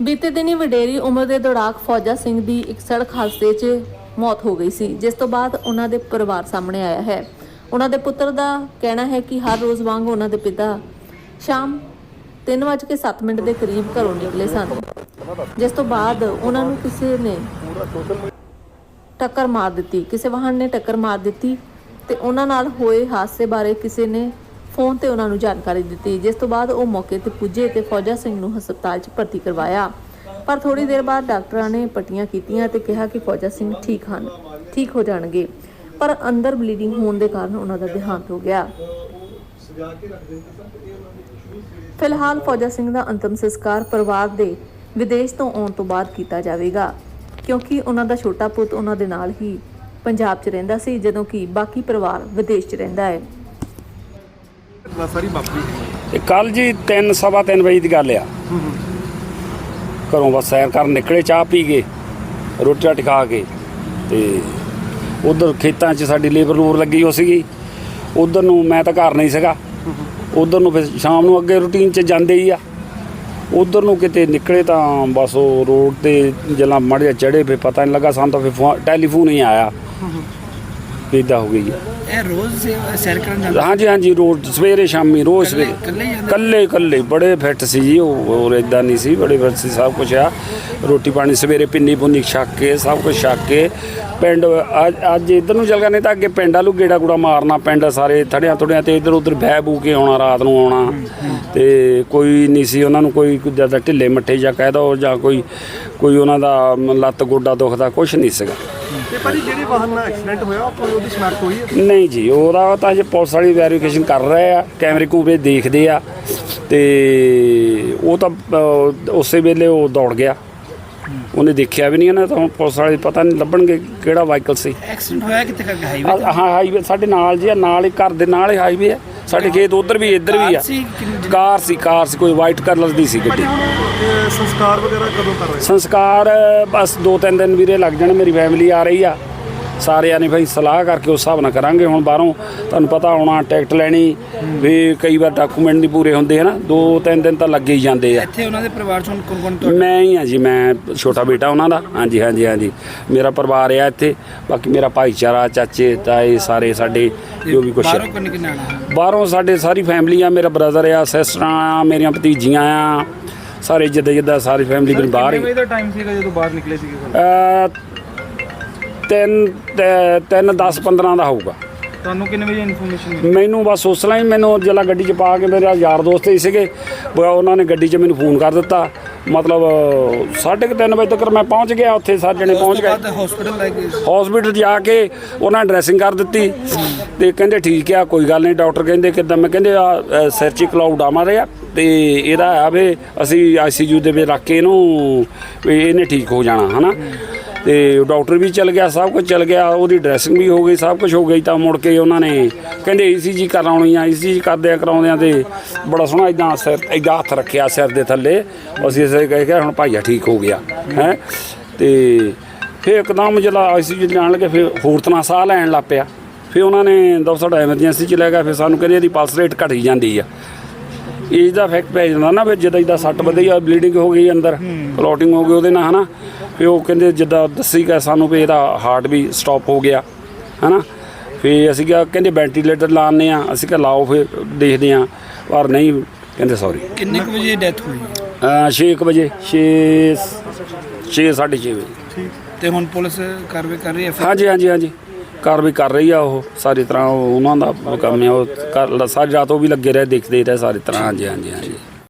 ਬੀਤੇ ਦਿਨੀ ਵਡੇਰੀ ਉਮਰ ਦੇ ਦੌੜਾਕ ਫੌਜਾ ਸਿੰਘ ਦੀ ਇੱਕ ਸੜਕ ਹਾਦਸੇ 'ਚ ਮੌਤ ਹੋ ਗਈ ਸੀ, ਜਿਸ ਤੋਂ ਬਾਅਦ ਉਹਨਾਂ ਦੇ ਪਰਿਵਾਰ ਸਾਹਮਣੇ ਆਇਆ ਹੈ। ਉਹਨਾਂ ਦੇ ਪੁੱਤਰ ਦਾ ਕਹਿਣਾ ਹੈ ਕਿ ਹਰ ਰੋਜ਼ ਵਾਂਗ ਉਹਨਾਂ ਦੇ ਪਿਤਾ ਸ਼ਾਮ 3:07 ਮਿੰਟ ਦੇ ਕਰੀਬ ਘਰੋਂ ਨਿਕਲੇ ਸਨ, ਜਿਸ ਤੋਂ ਬਾਅਦ ਉਹਨਾਂ ਨੂੰ ਕਿਸੇ ਨੇ ਟੱਕਰ ਮਾਰ ਦਿੱਤੀ। ਕਿਸੇ ਵਾਹਨ ਨੇ ਟੱਕਰ ਮਾਰ ਦਿੱਤੀ ਤੇ ਉਹਨਾਂ ਨਾਲ ਹੋਏ ਹਾਦਸੇ ਬਾਰੇ ਕਿਸੇ ਨੇ ਫੋਨ ਤੇ ਉਹਨਾਂ ਨੂੰ ਜਾਣਕਾਰੀ ਦਿੱਤੀ, ਜਿਸ ਤੋਂ ਬਾਅਦ ਉਹ ਮੌਕੇ ਤੇ ਪੁੱਜੇ ਤੇ ਫੌਜਾ ਸਿੰਘ ਨੂੰ ਹਸਪਤਾਲ 'ਚ ਭਰਤੀ ਕਰਵਾਇਆ। ਪਰ ਥੋੜੀ ਦੇਰ ਬਾਅਦ ਡਾਕਟਰਾਂ ਨੇ ਪੱਟੀਆਂ ਕੀਤੀਆਂ ਤੇ ਕਿਹਾ ਕਿ ਫੌਜਾ ਸਿੰਘ ਠੀਕ ਹਨ, ਠੀਕ ਹੋ ਜਾਣਗੇ। ਪਰ ਅੰਦਰ ਬਲੀਡਿੰਗ ਹੋਣ ਦੇ ਕਾਰਨ ਉਹਨਾਂ ਦਾ ਦੇਹਾਂਤ ਹੋ ਗਿਆ। ਫਿਲਹਾਲ ਫੌਜਾ ਸਿੰਘ ਦਾ ਅੰਤਮ ਸੰਸਕਾਰ ਪਰਿਵਾਰ ਦੇ ਵਿਦੇਸ਼ ਤੋਂ ਆਉਣ ਤੋਂ ਬਾਅਦ ਕੀਤਾ ਜਾਵੇਗਾ, ਕਿਉਂਕਿ ਉਹਨਾਂ ਦਾ ਛੋਟਾ ਪੁੱਤ ਉਹਨਾਂ ਦੇ ਨਾਲ ਹੀ ਪੰਜਾਬ 'ਚ ਰਹਿੰਦਾ ਸੀ, ਜਦੋਂ ਕਿ ਬਾਕੀ ਪਰਿਵਾਰ ਵਿਦੇਸ਼ 'ਚ ਰਹਿੰਦਾ ਹੈ। ਘਟਨਾ ਸਾਰੀ ਵਾਪਰੀ ਤੇ ਕੱਲ ਜੀ 3 ਸਵਾ 3 ਵਜੇ ਦੀ ਗੱਲ ਆ। ਘਰੋਂ ਬਸ ਸੈਰ ਕਰਨ ਨਿਕਲੇ ਚਾਹ ਪੀ ਕੇ ਰੋਟੀ ਰਾਟੀ ਖਾ ਕੇ। ਤੇ ਉਧਰ ਖੇਤਾਂ 'ਚ ਸਾਡੀ ਲੇਬਰ ਨੂਰ ਲੱਗੀ ਹੋ ਸੀਗੀ। ਉਧਰ ਨੂੰ ਮੈਂ ਤਾਂ ਘਰ ਨਹੀਂ ਸੀਗਾ। ਉਧਰ ਨੂੰ ਫਿਰ ਸ਼ਾਮ ਨੂੰ ਅੱਗੇ ਰੂਟੀਨ 'ਚ ਜਾਂਦੇ ਹੀ ਆ। ਉਧਰ ਨੂੰ ਕਿਤੇ ਨਿਕਲੇ ਤਾਂ ਬਸ ਉਹ ਰੋਡ ਤੇ ਜਲਾ ਮੜਿਆ ਚੜੇ ਫੇ ਪਤਾ ਨਹੀਂ ਲੱਗਾ ਸਾਨੂੰ ਤਾਂ ਫਿਰ ਫੋ- ਟੈਲੀਫੋਨ ਹੀ ਆਇਆ। ਇਦਾਂ ਹੋ ਗਈ ਆ। ਇਹ ਰੋਜ਼ ਸੇ- ਸੈਰ ਕਰਨ ਜਾਂਦੇ ਹਾਂਜੀ ਹਾਂਜੀ ਰੋਜ਼ ਸਵੇਰੇ ਸ਼ਾਮੀ ਰੋਜ਼ ਸਵੇਰੇ। ਇਕੱਲੇ ਹੀ? ਜਾਂਦੇ ਕੱਲੇ ਕੱਲੇ ਬੜੇ ਫਿੱਟ ਸੀ ਜੀ ਉਹ ਹੋਰ ਇਦਾਂ ਨਹੀਂ ਸੀ। ਬੜੇ ਫਿੱਟ ਸੀ ਸਭ ਕੁਝ ਆ। ਰੋਟੀ ਪਾਣੀ ਸਵੇਰੇ ਪਿੰਨੀ ਪੁੰਨੀ ਛੱਕ ਕੇ ਸਭ ਕੁਝ ਛੱਕ ਕੇ ਪਿੰਡ ਅੱਜ ਅੱਜ ਇਧਰ ਨੂੰ ਚੱਲ ਗਏ ਨਹੀਂ ਤਾਂ ਅੱਗੇ ਪਿੰਡ ਵਾਲੂ ਗੇੜਾ ਗੂੜਾ ਮਾਰਨਾ ਪਿੰਡ ਸਾਰੇ ਥੜਿਆਂ ਥੜਿਆਂ ਤੇ ਇਧਰ ਉਧਰ ਬਹਿ ਬੂ ਕੇ ਆਉਣਾ ਰਾਤ ਨੂੰ ਆਉਣਾ। ਤੇ ਕੋਈ ਨਹੀਂ ਸੀ ਉਹਨਾਂ ਨੂੰ ਕੋਈ ਜ਼ਿਆਦਾ ਢਿੱਲੇ ਮੱਠੇ ਜਾਂ ਕਹਿ ਦੋ ਜਾਂ ਕੋਈ ਕੋਈ ਉਹਨਾਂ ਦਾ ਲੱਤ ਗੋਡਾ ਦੁਖਦਾ ਕੁਝ ਨਹੀਂ ਸੀਗਾ। ਤੇ ਭਾਜੀ ਜਿਹੜੇ ਵਾਹਨ ਨਾਲ ਐਕਸੀਡੈਂਟ ਹੋਇਆ ਉਹ ਉਹਦੀ ਸ਼ਨਾਖਤ ਹੋਈ ਹੈ? ਨਹੀਂ ਜੀ ਉਹਦਾ ਤਾਂ ਜੇ ਪੁਲਿਸ ਵਾਲੀ ਵੈਰੀਫਿਕੇਸ਼ਨ ਕਰ ਰਹੇ ਆ ਕੈਮਰੇ ਕੂਮਰੇ ਦੇਖਦੇ ਆ ਤੇ ਉਹ ਤਾਂ ਅਹ, ਉਸੇ ਵੇਲੇ ਉਹ ਦੌੜ ਗਿਆ। ਉਹਨੇ ਦੇਖਿਆ ਵੀ ਨਹੀਂ ਇਹਨਾਂ ਤਾਂ ਹੁਣ ਪੁਲਿਸ ਵਾਲੇ ਪਤਾ ਨਹੀਂ ਲੱਭਣਗੇ ਕਿਹੜਾ ਵਾਹੀਕਲ ਸੀ। ਐਕਸੀਡੈਂਟ ਹੋਇਆ ਕਿੱਥੇ ਕਰਕੇ? ਹਾਈਵੇ ਹਾਂ ਹਾਈਵੇ ਸਾਡੇ ਨਾਲ ਜੀ ਆ, ਨਾਲ ਹੀ ਘਰ ਦੇ ਨਾਲ ਹੀ ਹਾਈਵੇ ਆ। ਸਾਡੇ ਖੇਤ ਉਧਰ ਵੀ ਇੱਧਰ ਵੀ ਆ। ਕਾਰ ਸੀ ਕਾਰ ਸੀ ਕਾਰ ਸੀ ਕੋਈ ਵਾਈਟ ਕਲਰ ਦੀ ਸੀ ਗੱਡੀ। ਭਾਜੀ ਹੁਣ ਅਹ, ਸੰਸਕਾਰ ਵਗੈਰਾ ਕਦੋਂ ਕਰ ਰਹੇ? ਸੰਸਕਾਰ ਅ, ਬਸ ਦੋ ਤਿੰਨ ਦਿਨ ਵੀਰੇ ਲੱਗ ਜਾਣ ਮੇਰੀ ਫੈਮਿਲੀ ਆ ਰਹੀ ਆ। ਸਾਰਿਆਂ ਨੇ ਭਾਈ ਸਲਾਹ ਕਰਕੇ ਉਸ ਹਿਸਾਬ ਨਾਲ ਕਰਾਂਗੇ। ਹੁਣ ਬਾਹਰੋਂ ਤੁਹਾਨੂੰ ਪਤਾ ਆਉਣਾ ਟਿਕਟ ਲੈਣੀ ਵੀ ਕਈ ਵਾਰ ਡਾਕੂਮੈਂਟ ਨਹੀਂ ਪੂਰੇ ਹੁੰਦੇ ਹਨਾ। ਦੋ ਤਿੰਨ ਦਿਨ ਤਾਂ ਲੱਗੇ ਹੀ ਜਾਂਦੇ ਆ। ਇੱਥੇ ਉਹਨਾਂ ਦੇ ਪਰਿਵਾਰ ਚੋਂ ਕੌਣ ਕੌਣ ਤੁਹਾਡੇ? ਮੈਂ ਹੀ ਆ ਜੀ ਮੈਂ ਛੋਟਾ ਬੇਟਾ ਉਹਨਾਂ ਦਾ। ਹਾਂਜੀ ਹਾਂਜੀ ਹਾਂਜੀ। ਮੇਰਾ ਪਰਿਵਾਰ ਆ ਇੱਥੇ। ਬਾਕੀ ਮੇਰਾ ਭਾਈਚਾਰਾ ਚਾਚੇ ਤਾਏ ਸਾਰੇ ਸਾਡੇ ਜੋ ਵੀ ਕੁਛ। ਬਾਹਰੋਂ ਕਿੰਨੇ ਕਿੰਨੇ ਆਣਾ ਬਾਹਰੋਂ ਸਾਡੇ ਸਾਰੀ ਫੈਮਿਲੀ ਆ ਮੇਰਾ ਬ੍ਰਦਰ ਆ ਸਿਸਟਰਾਂ ਆ ਮੇਰੀਆਂ ਭਤੀਜੀਆਂ ਆ। ਸਾਰੇ ਜਿੱਦਾਂ ਜਿੱਦਾਂ ਸਾਰੀ ਫੈਮਿਲੀ ਮੇਰੇ ਬਾਹਰ ਹੀ। ਦਾ ਟਾਈਮ ਸੀਗਾ ਜਦੋਂ ਬਾਹਰ ਨਿਕਲੇ ਸੀਗੇ ਅ, ਤਿੰਨ ਤੇ- ਤਿੰਨ 10 15 ਦਾ ਹੋਊਗਾ। ਤੁਹਾਨੂੰ ਕਿੰਨੇ ਵਜੇ ਇਨਫੋਰਮੇਸ਼ਨ ਮੈਨੂੰ ਬਸ ਉਸ ਲਈ ਮੈਨੂੰ ਜਿਹੜਾ ਗੱਡੀ 'ਚ ਪਾ ਕੇ ਮੇਰਾ ਯਾਰ ਦੋਸਤ ਹੀ ਸੀਗੇ ਉਹਨਾਂ ਨੇ ਗੱਡੀ 'ਚ ਮੈਨੂੰ ਫੋਨ ਕਰ ਦਿੱਤਾ। ਮਤਲਬ ਸਾਢੇ ਕੁ ਤਿੰਨ ਵਜੇ ਤੱਕ ਮੈਂ ਪਹੁੰਚ ਗਿਆ ਉੱਥੇ ਸਾਰੇ ਜਣੇ ਪਹੁੰਚ ਗਏ। ਹਸਪੀਟਲ ਲੈ ਗਏ। ਹਸਪੀਟਲ ਜਾ ਕੇ ਉਹਨਾਂ ਡਰੈਸਿੰਗ ਕਰ ਦਿੱਤੀ ਤੇ ਕਹਿੰਦੇ ਠੀਕ ਆ ਕੋਈ ਗੱਲ ਨਹੀਂ ਡਾਕਟਰ ਕਹਿੰਦੇ ਕਿਦਾਂ ਮੈਂ ਕਹਿੰਦੇ ਆ ਅ, ਸਿਰ 'ਚ ਕਲਾਉਡ ਆ ਮਾਰਿਆ ਤੇ ਇਹਦਾ ਆ ਵੀ ਅਸੀਂ ਆਈਸੀਯੂ ਦੇ ਵਿੱਚ ਰੱਖ ਕੇ ਇਹਨੂੰ ਵੀ ਇਹਨੇ ਠੀਕ ਹੋ ਜਾਣਾ ਹਨਾ? ਤੇ ਡਾਕਟਰ ਵੀ ਚਲ ਗਿਆ, ਸਭ ਕੁਝ ਚਲ ਗਿਆ, ਉਹਦੀ ਡਰੈਸਿੰਗ ਵੀ ਹੋ ਗਈ, ਸਭ ਕੁਝ ਹੋ ਗਈ ਤਾਂ ਮੁੜ ਕੇ ਉਹਨਾਂ ਨੇ ਕਹਿੰਦੇ ਈਸੀਜੀ ਕਰਾਉਣੀ ਆ ਈਸੀਜੀ ਕਰਦੇ ਆ ਕਰਾਉਂਦੇ ਆ ਤੇ ਬੜਾ ਸੋਹਣਾ ਇਦਾਂ ਸਿਰ ਇਦਾਂ ਹੱਥ ਰੱਖਿਆ ਸਿਰ ਦੇ ਥੱਲੇ, ਅਸੀਂ ਇਸੇ ਕਹੇ ਕਿ ਹੁਣ ਭਾਈਆ ਠੀਕ ਹੋ ਗਿਆ, ਹੈ। ਤੇ ਫਿਰ ਇੱਕਦਮ ਜਿਹੜਾ ਆਈਸੀਯੂ ਜਾਣ ਲੱਗੇ, ਫਿਰ ਹੋਰ ਤਰ੍ਹਾਂ ਸਾਹ ਲੈਣ ਲੱਗ ਪਿਆ। ਫਿਰ ਉਹਨਾਂ ਨੇ ਦੋ ਸਾਡਾ ਐਮਰਜੈਂਸੀ ਚ ਲੈ ਗਿਆ, ਫਿਰ ਸਾਨੂੰ ਕਹਿੰਦੇ ਇਹਦੀ ਪਲਸ ਰੇਟ ਘਟੀ ਜਾਂਦੀ ਆ। ਏਜ ਦਾ ਇਫੈਕਟ ਪੈ ਜਾਂਦਾ ਨਾ ਫਿਰ ਜਿੱਦਾਂ ਜਿੱਦਾਂ ਸੱਟ ਵਧੀ ਆ ਬਲੀਡਿੰਗ ਹੋ ਗਈ ਅੰਦਰ ਕਲੋਟਿੰਗ ਹੋ ਗਈ ਉਹਦੇ ਨਾਲ ਹਨਾ? ਫਿਰ ਉਹ ਕਹਿੰਦੇ ਜਿੱਦਾਂ ਦੱਸੀ ਗਿਆ ਸਾਨੂੰ ਵੀ ਇਹਦਾ ਹਾਰਟ ਵੀ ਸਟਾਪ ਹੋ ਗਿਆ ਹਨਾ? ਫਿਰ ਅਸੀਂ ਕਿਹਾ ਕਹਿੰਦੇ ਵੈਂਟੀਲੇਟਰ ਲਾਣੇ ਆ ਅਸੀਂ ਕਿਹਾ ਲਾਓ ਫਿਰ ਦੇਖਦੇ ਆ ਪਰ ਨਹੀਂ ਕਹਿੰਦੇ ਸੌਰੀ ਕਿੰਨੇ ਕੁ ਵਜੇ ਡੈਥ ਹੋਈ? 6 ਵਜੇ 6 6 6:30 ਵਜੇ। ਤੇ ਹੁਣ ਪੁਲਿਸ ਕਾਰਵਾਈ ਕਰ ਰਹੀ ਹੈ? ਫਿਰ ਹਾਂਜੀ ਹਾਂਜੀ ਹਾਂਜੀ। ਕਾਰਵਾਈ ਕਰ ਰਹੀ ਆ ਉਹ, ਸਾਰੀ ਤਰ੍ਹਾਂ ਉਹ ਉਹਨਾਂ ਦਾ ਕੰਮ ਹੈ ਉਹ ਕਰ- ਸਾਰੀ ਰਾਤ ਉਹ ਵੀ ਲੱਗੇ ਰਹੇ, ਦੇਖਦੇ ਰਹੇ ਸਾਰੀ ਤਰ੍ਹਾਂ, ਹਾਂਜੀ ਹਾਂਜੀ ਹਾਂਜੀ।